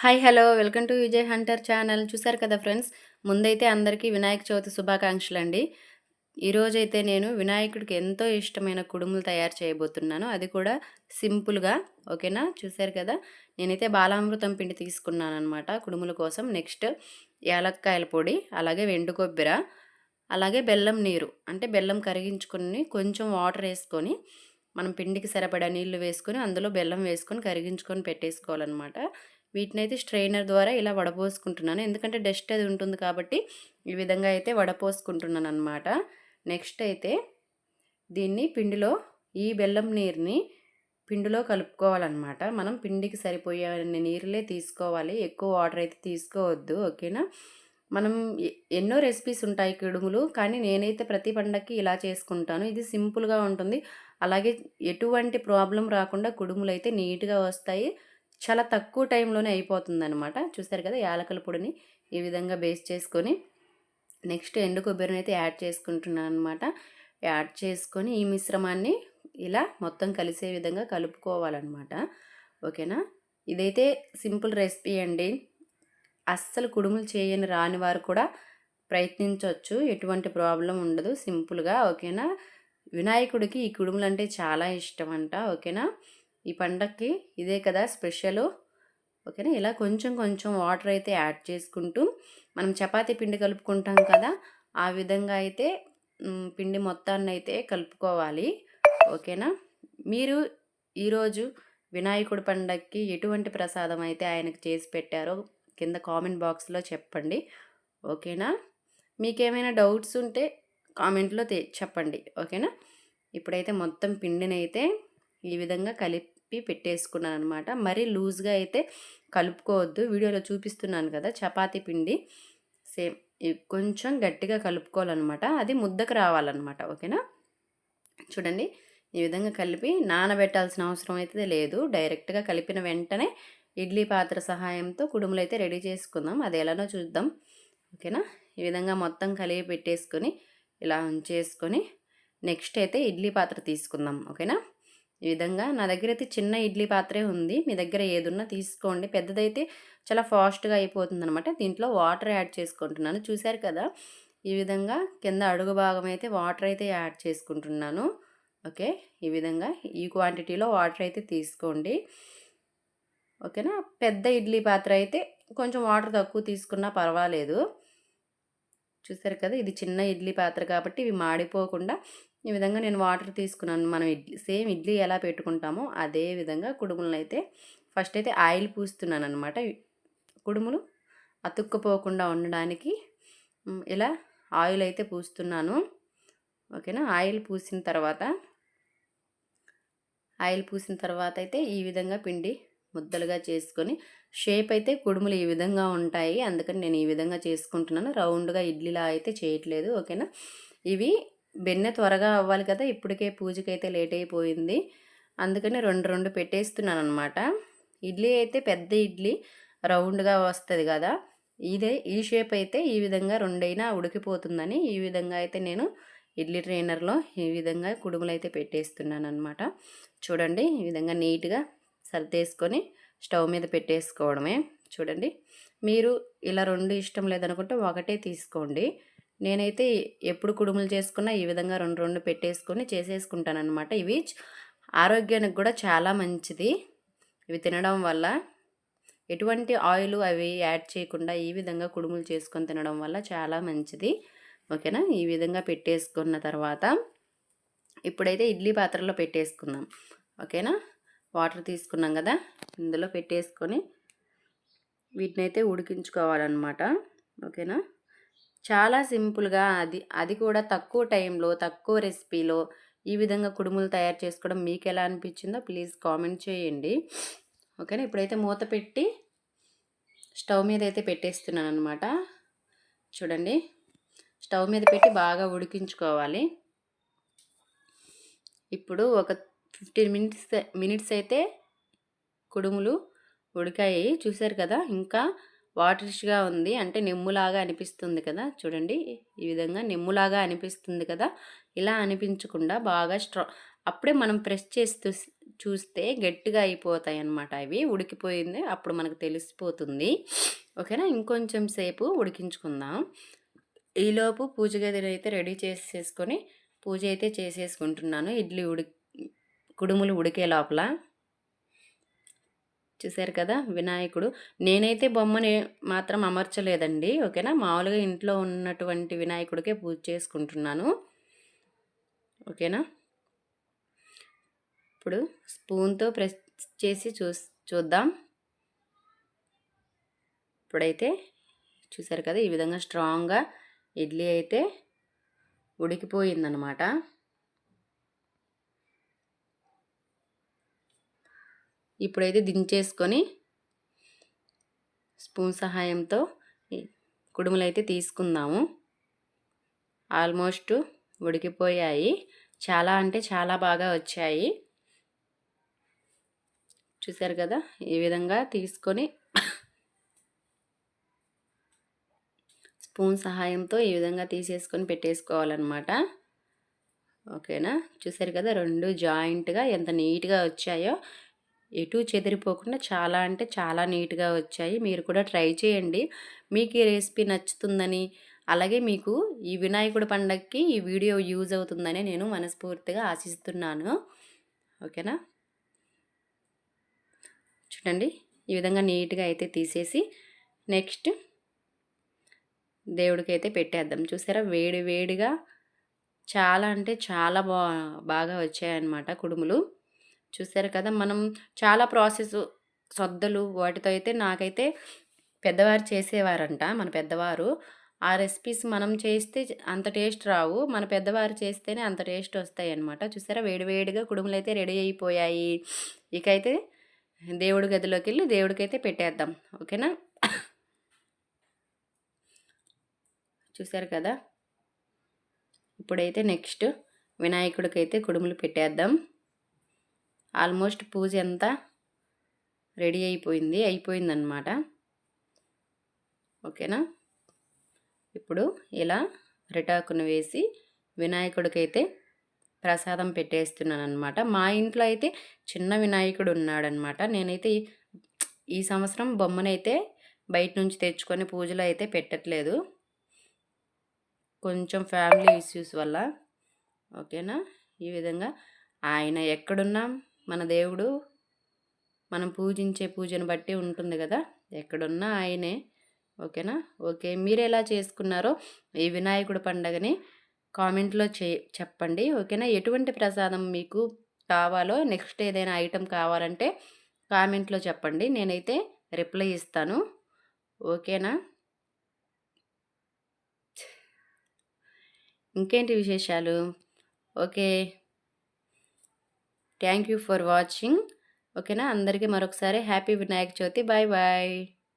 Hi hello. Welcome to Vijay hunter channel. చూసారు కదా friends? ముందైతే అందరికీ వినాయక చవితి శుభాకాంక్షలు అండి ఈరోజైతే నేను వినాయకుడికి ఎంతో ఇష్టమైన కుడుములు తయారు చేయబోతున్నాను. అది కూడా సింపుల్గా ఓకేనా? చూసారు కదా? నేనైతే బాలామృతం పిండి తీసుకున్నాను అనమాట కుడుముల కోసం. నెక్స్ట్ యాలక్కాయల పొడి అలాగే వెండు కొబ్బెర అలాగే బెల్లం నీరు. అంటే బెల్లం కరిగించుకొని కొంచెం వాటర్ వేసుకొని మనం పిండికి సరిపడా నీళ్ళు వేసుకొని అందులో బెల్లం వేసుకొని కరిగించుకొని పెట్టేసుకోవాలన్నమాట. వీటిని అయితే స్ట్రైనర్ ద్వారా ఇలా వడపోసుకుంటున్నాను. ఎందుకంటే డస్ట్ అది ఉంటుంది కాబట్టి ఈ విధంగా అయితే వడపోసుకుంటున్నాను అనమాట నెక్స్ట్ అయితే దీన్ని పిండిలో ఈ బెల్లం నీరుని పిండిలో కలుపుకోవాలన్నమాట. మనం పిండికి సరిపోయే నీరులే తీసుకోవాలి. ఎక్కువ వాటర్ అయితే తీసుకోవద్దు ఓకేనా? మనం ఎన్నో రెసిపీస్ ఉంటాయి కుడుములు కానీ నేనైతే ప్రతి పండక్కి ఇలా చేసుకుంటాను. ఇది సింపుల్గా ఉంటుంది. అలాగే ఎటువంటి ప్రాబ్లం రాకుండా కుడుములు అయితే నీట్గా వస్తాయి. చాలా తక్కువ టైంలోనే అయిపోతుంది అనమాట చూస్తారు కదా యాలకల పొడిని ఈ విధంగా బేస్ చేసుకొని నెక్స్ట్ ఎండు కొబ్బరిని అయితే యాడ్ చేసుకుంటున్నాను అనమాట యాడ్ చేసుకొని ఈ మిశ్రమాన్ని ఇలా మొత్తం కలిసే విధంగా కలుపుకోవాలన్నమాట. ఓకేనా? ఇదైతే సింపుల్ రెసిపీ అండి. అస్సలు కుడుములు చేయని రాని వారు కూడా ప్రయత్నించవచ్చు ఎటువంటి ప్రాబ్లం ఉండదు. సింపుల్గా ఓకేనా? వినాయకుడికి ఈ కుడుములు అంటే చాలా ఇష్టం అంట ఓకేనా? ఈ పండక్కి ఇదే కదా స్పెషల్. ఓకేనా? ఇలా కొంచెం కొంచెం వాటర్ అయితే యాడ్ చేసుకుంటూ మనం చపాతీ పిండి కలుపుకుంటాం కదా ఆ విధంగా అయితే పిండి మొత్తాన్ని అయితే కలుపుకోవాలి. ఓకేనా? మీరు ఈరోజు వినాయకుడి పండగకి ఎటువంటి ప్రసాదం అయితే ఆయనకు చేసి పెట్టారో కింద కామెంట్ బాక్స్లో చెప్పండి. ఓకేనా? మీకేమైనా డౌట్స్ ఉంటే కామెంట్లో చెప్పండి. ఓకేనా? ఇప్పుడైతే మొత్తం పిండిని అయితే ఈ విధంగా కలిపి పెట్టేసుకున్నాను అనమాట మరీ లూజ్గా అయితే కలుపుకోవద్దు. వీడియోలో చూపిస్తున్నాను కదా చపాతీ పిండి. సేమ్ కొంచెం గట్టిగా కలుపుకోవాలన్నమాట. అది ముద్దకు రావాలన్నమాట ఓకేనా? చూడండి ఈ విధంగా కలిపి నానబెట్టాల్సిన అవసరం అయితే లేదు. డైరెక్ట్గా కలిపిన వెంటనే ఇడ్లీ పాత్ర సహాయంతో కుడుములు అయితే రెడీ చేసుకుందాం. అది ఎలానో చూద్దాం ఓకేనా? ఈ విధంగా మొత్తం కలిపి పెట్టేసుకొని ఇలా ఉంచేసుకొని నెక్స్ట్ అయితే ఇడ్లీ పాత్ర తీసుకుందాం ఓకేనా? ఈ విధంగా నా దగ్గర అయితే చిన్న ఇడ్లీ పాత్రే ఉంది. మీ దగ్గర ఏదున్నా తీసుకోండి. పెద్దదైతే చాలా ఫాస్ట్గా అయిపోతుంది అనమాట దీంట్లో వాటర్ యాడ్ చేసుకుంటున్నాను. చూశారు కదా? ఈ విధంగా కింద అడుగు భాగం అయితే వాటర్ అయితే యాడ్ చేసుకుంటున్నాను. ఓకే? ఈ విధంగా ఈ క్వాంటిటీలో వాటర్ అయితే తీసుకోండి. ఓకేనా? పెద్ద ఇడ్లీ పాత్ర అయితే కొంచెం వాటర్ తక్కువ తీసుకున్నా పర్వాలేదు. చూసారు కదా? ఇది చిన్న ఇడ్లీ పాత్ర కాబట్టి ఇవి మాడిపోకుండా ఈ విధంగా నేను వాటర్ తీసుకున్నాను. మనం ఇడ్లీ సేమ్ ఇడ్లీ ఎలా పెట్టుకుంటామో అదే విధంగా కుడుములను అయితే ఫస్ట్ అయితే ఆయిల్ పూస్తున్నాను అనమాట కుడుములు అతుక్కుపోకుండా ఉండడానికి ఇలా ఆయిల్ అయితే పూస్తున్నాను. ఓకేనా? ఆయిల్ పూసిన తర్వాత ఆయిల్ పూసిన తర్వాత అయితే ఈ విధంగా పిండి ముద్దలుగా చేసుకొని షేప్ అయితే కుడుములు ఈ విధంగా ఉంటాయి. అందుకని నేను ఈ విధంగా చేసుకుంటున్నాను. రౌండ్గా ఇడ్లీలా అయితే చేయట్లేదు. ఓకేనా? ఇవి బెన్నె త్వరగా అవ్వాలి కదా! ఇప్పటికే పూజకైతే లేట్ అయిపోయింది అందుకని రెండు రెండు పెట్టేస్తున్నాను అనమాట ఇడ్లీ అయితే పెద్ద ఇడ్లీ రౌండ్గా వస్తుంది కదా! ఇదే ఈ షేప్ అయితే ఈ విధంగా రెండైనా ఉడికిపోతుందని ఈ విధంగా అయితే నేను ఇడ్లీ ట్రైనర్లో ఈ విధంగా కుడుములు అయితే పెట్టేస్తున్నాను అనమాట చూడండి ఈ విధంగా నీట్గా సర్దేసుకొని స్టవ్ మీద పెట్టేసుకోవడమే. చూడండి మీరు ఇలా రెండు ఇష్టం లేదనుకుంటే ఒకటే తీసుకోండి. నేనైతే ఎప్పుడు కుడుములు చేసుకున్నా ఈ విధంగా రెండు రెండు పెట్టేసుకొని చేసేసుకుంటాను అనమాట ఇవి ఆరోగ్యానికి కూడా చాలా మంచిది. ఇవి తినడం వల్ల ఎటువంటి ఆయిల్ అవి యాడ్ చేయకుండా ఈ విధంగా కుడుములు చేసుకొని తినడం వల్ల చాలా మంచిది. ఓకేనా? ఈ విధంగా పెట్టేసుకున్న తర్వాత ఇప్పుడైతే ఇడ్లీ పాత్రలో పెట్టేసుకుందాం. ఓకేనా? వాటర్ తీసుకున్నాం కదా? ఇందులో పెట్టేసుకొని వీటిని అయితే ఉడికించుకోవాలన్నమాట. ఓకేనా? చాలా సింపుల్గా అది అది కూడా తక్కువ టైంలో తక్కువ రెసిపీలో ఈ విధంగా కుడుములు తయారు చేసుకోవడం మీకు ఎలా అనిపించిందో ప్లీజ్ కామెంట్ చేయండి. ఓకేనా? ఇప్పుడైతే మూత పెట్టి స్టవ్ మీద అయితే పెట్టేస్తున్నాను అనమాట చూడండి. స్టవ్ మీద పెట్టి బాగా ఉడికించుకోవాలి. ఇప్పుడు ఒక ఫిఫ్టీన్ మినిట్స్ మినిట్స్ అయితే కుడుములు ఉడికాయి. చూసారు కదా? ఇంకా వాటరిష్గా ఉంది. అంటే నెమ్ములాగా అనిపిస్తుంది కదా. చూడండి ఈ విధంగా నెమ్ములాగా అనిపిస్తుంది కదా. ఇలా అనిపించకుండా బాగా స్ట్రా అప్పుడే మనం ప్రెస్ చేస్తూ చూస్తే గట్టిగా అయిపోతాయి అన్నమాట అవి. ఉడికిపోయింది అప్పుడు మనకు తెలిసిపోతుంది. ఓకేనా? ఇంకొంచెం సేపు ఉడికించుకుందాం. ఈలోపు పూజ గదిని అయితే రెడీ చేసేసుకొని పూజ అయితే చేసేసుకుంటున్నాను. ఇడ్లీ ఉడి కుడుములు ఉడికే లోపల. చూసారు కదా వినాయకుడు. నేనైతే బొమ్మని మాత్రం అమర్చలేదండి. ఓకేనా? మామూలుగా ఇంట్లో ఉన్నటువంటి వినాయకుడికే పూజ చేసుకుంటున్నాను. ఓకేనా? ఇప్పుడు స్పూన్తో ప్రెస్ చేసి చూ చూద్దాం. ఇప్పుడైతే చూసారు కదా ఈ విధంగా స్ట్రాంగ్గా ఇడ్లీ అయితే ఉడికిపోయిందనమాట. ఇప్పుడైతే దించేసుకొని స్పూన్ సహాయంతో కుడుములు అయితే తీసుకుందాము. ఆల్మోస్ట్ ఉడికిపోయాయి. చాలా అంటే చాలా బాగా వచ్చాయి. చూసారు కదా? ఈ విధంగా తీసుకొని స్పూన్ సహాయంతో ఈ విధంగా తీసేసుకొని పెట్టేసుకోవాలన్నమాట. ఓకేనా? చూసారు కదా? రెండు జాయింట్గా ఎంత నీట్గా వచ్చాయో ఎటు చెదిరిపోకుండా చాలా అంటే చాలా నీట్గా వచ్చాయి. మీరు కూడా ట్రై చేయండి. మీకు ఈ రెసిపీ నచ్చుతుందని అలాగే మీకు ఈ వినాయకుడి పండగకి ఈ వీడియో యూజ్ అవుతుందని నేను మనస్ఫూర్తిగా ఆశిస్తున్నాను. ఓకేనా? చూడండి ఈ విధంగా నీట్గా అయితే తీసేసి నెక్స్ట్ దేవుడికి అయితే పెట్టేద్దాం. చూసారా? వేడి వేడిగా చాలా అంటే చాలా బా బాగా వచ్చాయన్నమాట కుడుములు. చూసారు కదా! మనం చాలా ప్రాసెస్ సొద్దలు వాటితో అయితే నాకైతే పెద్దవారు చేసేవారంట మన పెద్దవారు. ఆ రెసిపీస్ మనం చేస్తే అంత టేస్ట్ రావు. మన పెద్దవారు చేస్తేనే అంత టేస్ట్ వస్తాయి అనమాట చూసారా వేడివేడిగా కుడుములు అయితే రెడీ అయిపోయాయి. ఇకైతే దేవుడి గదిలోకి వెళ్ళి దేవుడికి అయితే పెట్టేద్దాం. ఓకేనా? చూసారు కదా! ఇప్పుడైతే నెక్స్ట్ వినాయకుడికి అయితే కుడుములు పెట్టేద్దాం. ఆల్మోస్ట్ పూజ అంతా రెడీ అయిపోయింది అయిపోయిందనమాట ఓకేనా? ఇప్పుడు ఇలా రిటాకును వేసి వినాయకుడికైతే ప్రసాదం పెట్టేస్తున్నాను అనమాట మా ఇంట్లో అయితే చిన్న వినాయకుడు ఉన్నాడనమాట నేనైతే ఈ సంవత్సరం బొమ్మనైతే బయట నుంచి తెచ్చుకొని పూజలు అయితే పెట్టట్లేదు. కొంచెం ఫ్యామిలీ ఇష్యూస్ వల్ల. ఓకేనా? ఈ విధంగా ఆయన ఎక్కడున్నా? మన దేవుడు మనం పూజించే పూజను బట్టి ఉంటుంది కదా? ఎక్కడున్నా ఆయనే. ఓకేనా? ఓకే. మీరు ఎలా చేసుకున్నారో ఈ వినాయకుడు పండగని కామెంట్లో చే చెప్పండి. ఓకేనా? ఎటువంటి ప్రసాదం మీకు కావాలో నెక్స్ట్ ఏదైనా ఐటెం కావాలంటే కామెంట్లో చెప్పండి. నేనైతే రిప్లై ఇస్తాను. ఓకేనా? ఇంకేంటి విశేషాలు? Okay. Thank you for watching. ఓకేనా? అందరికీ మరొకసారి happy Vinayaka Chavithi. Bye bye.